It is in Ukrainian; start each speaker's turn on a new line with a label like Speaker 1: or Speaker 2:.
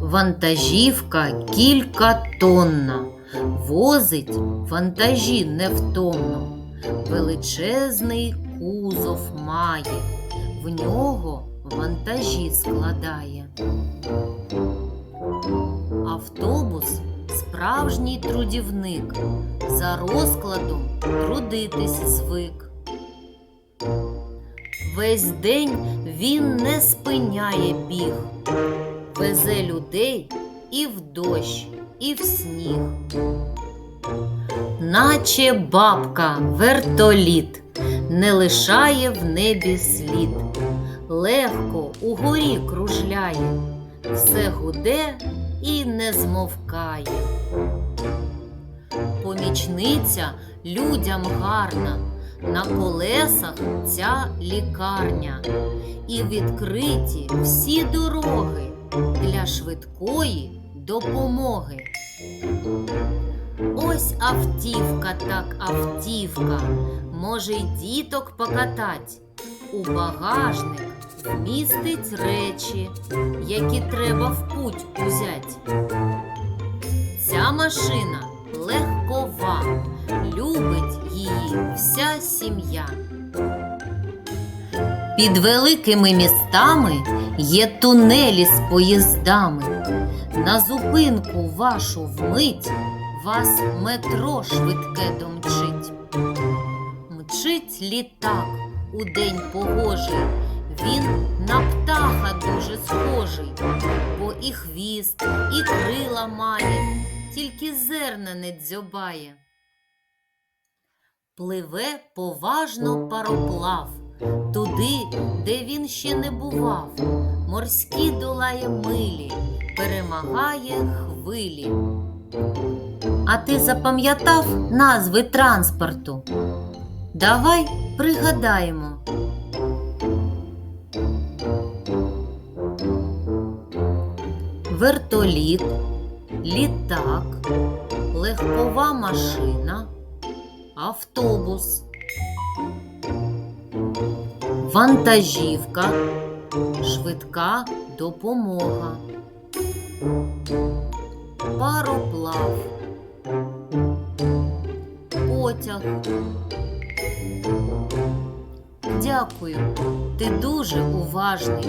Speaker 1: Вантажівка кількатонна, возить вантажі невтомно, величезний кузов має, в нього вантажі складає. Автобус справжній трудівник, за розкладом трудитись звик. Весь день він не спиняє біг, везе людей і в дощ, і в сніг. Наче бабка вертоліт не лишає в небі слід, легко угорі кружляє, все гуде і не змовкає. Помічниця людям гарна, на колесах ця лікарня, і відкриті всі дороги для швидкої допомоги. Ось автівка, так автівка, може й діток покатать. У багажник вмістить речі, які треба в путь узять. Ця машина легкова, вся сім'я. Під великими містами є тунелі з поїздами. На зупинку вашу вмить вас метро швидке домчить. Мчить літак у день погожий, він на птаха дуже схожий, бо і хвіст, і крила має, тільки зерна не дзьобає. Пливе поважно пароплав, туди, де він ще не бував, морські долає милі, перемагає хвилі. А ти запам'ятав назви транспорту? Давай пригадаємо. Вертоліт, літак, легкова машина, автобус, вантажівка, швидка допомога, пароплав, потяг. Дякую, ти дуже уважний.